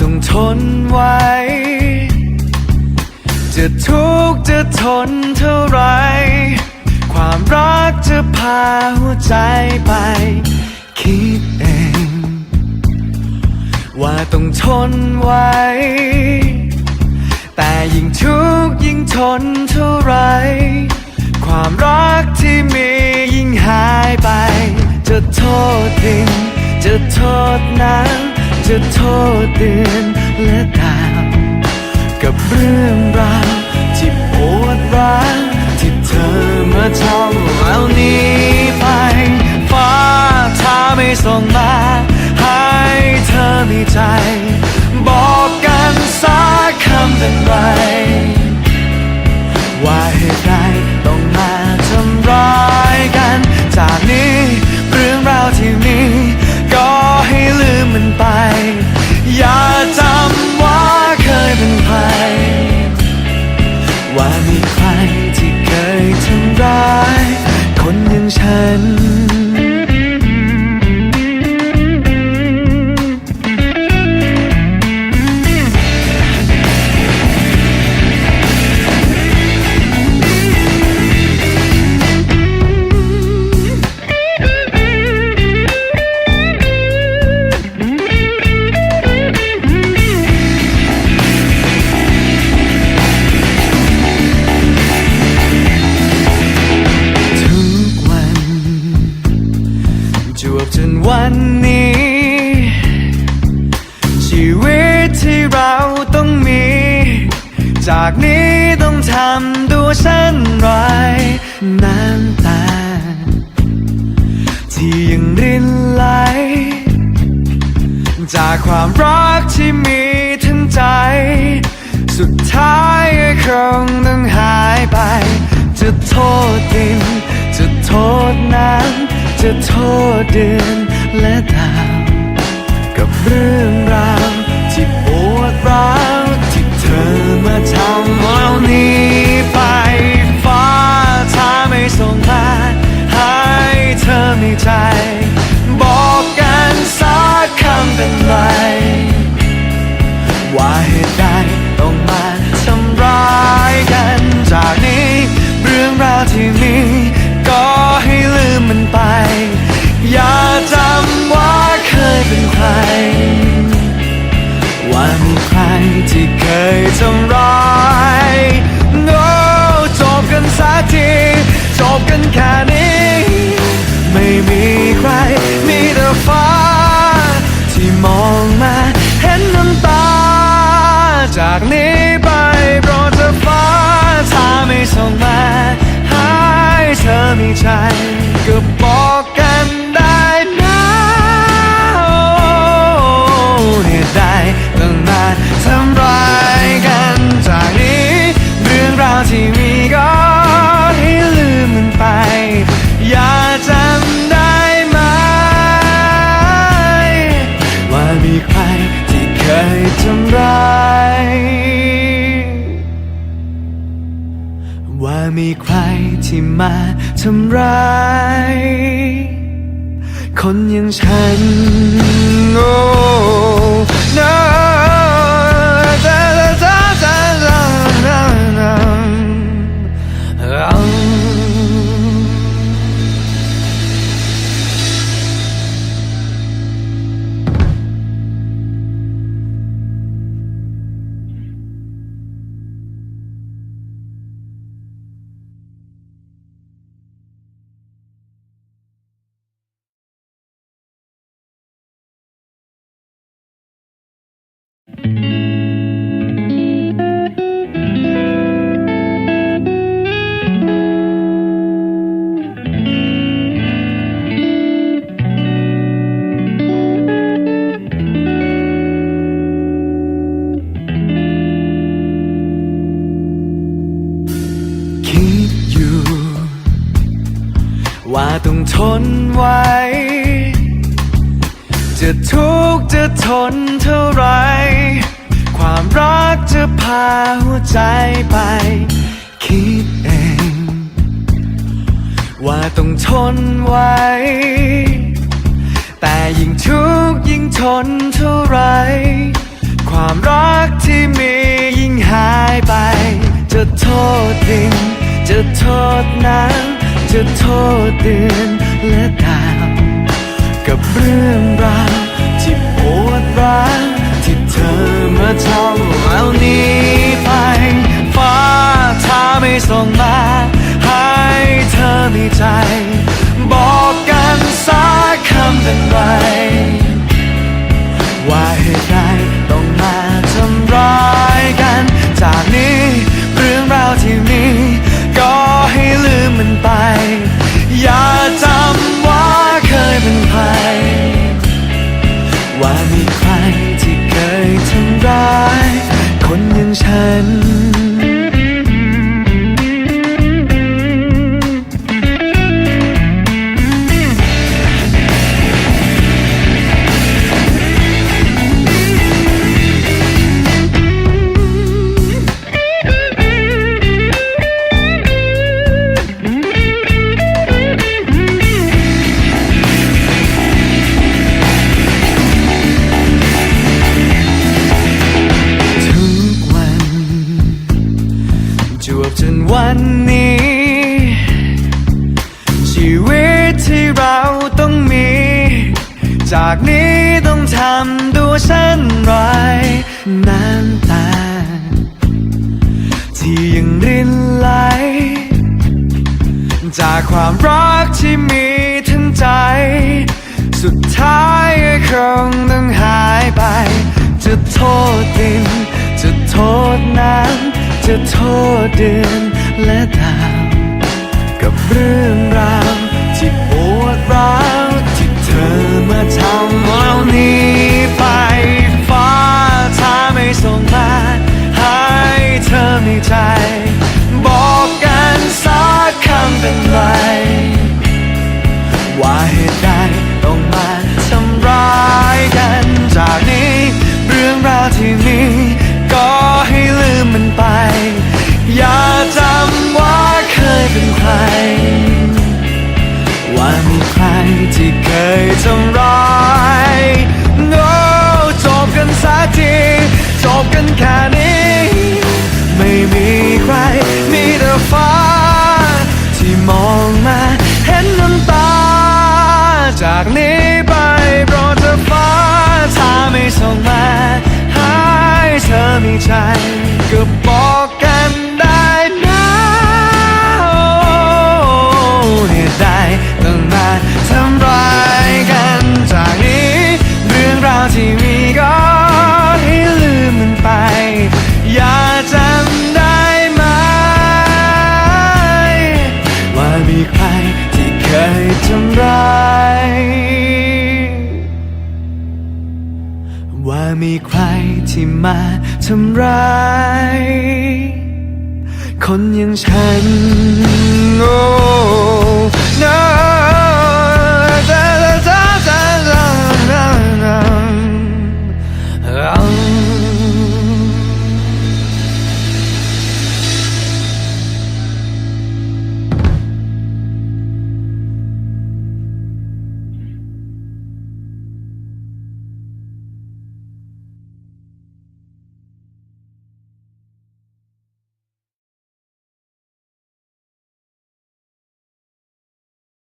ต้องทนไว้ จะทุกข์จะทนเท่าไร ความรักจะพาหัวใจไป คิดเอง ว่าต้องทนไว้ แต่ยิ่งทุกข์ยิ่งทนเท่าไร ความรักที่มียิ่งหายไป จะโทษดินจะโทษน้ำ จะโทษเดือนและดาวกับเรื่องราวที่ปวดร้าวที่เธอมาทำเรานี้ไป ฟ้าถ้าไม่ส่งมาให้เธอมีใจ นวันนี้ ชีวิตที่เราต้องมี จากนี้ต้องทำดูเช่นไรน้ำตา ที่ยังรินไหล จากความรักที่มีทั้งใจ สุดท้ายคงต้องหายไป จะโทษดิน จะโทษน้ำ จะโทษเดือนและดาว ใครที่มาทำร้ายคนอย่างฉันโอ้ ว่าต้องทนไว้ จะทุกข์จะทนเท่าไร ความรักจะพาหัวใจไป คิดเอง ว่าต้องทนไว้ แต่ยิ่งทุกข์ยิ่งทนเท่าไร ความรักที่มียิ่งหายไป จะโทษดิน จะโทษน้ำจะโทษเดือนและดาว กับเรื่องราวที่ปวดร้าวที่เธอมาทำเอานี้ไป ฟ้าถ้าไม่ส่งมา ให้เธอมีใจ บอก วันนี้ ชีวิตที่เราต้องมี จากนี้ต้องทำตัวเช่นไรน้ำตา ที่ยังรินไหล จากความรักที่มีทั้งใจ สุดท้ายก็คงต้องหายไป จะโทษดิน จะโทษน้ำจะโทษเดือน และดาว กับเรื่องราวที่ปวดร้าวที่เธอมาทำเอานี้ไปฟ้าถ้าไม่ส่งมาให้เธอมีใจ บอกกันสักคำเป็นไรว่า ที่มาทำร้าย คนอย่างฉันโอ้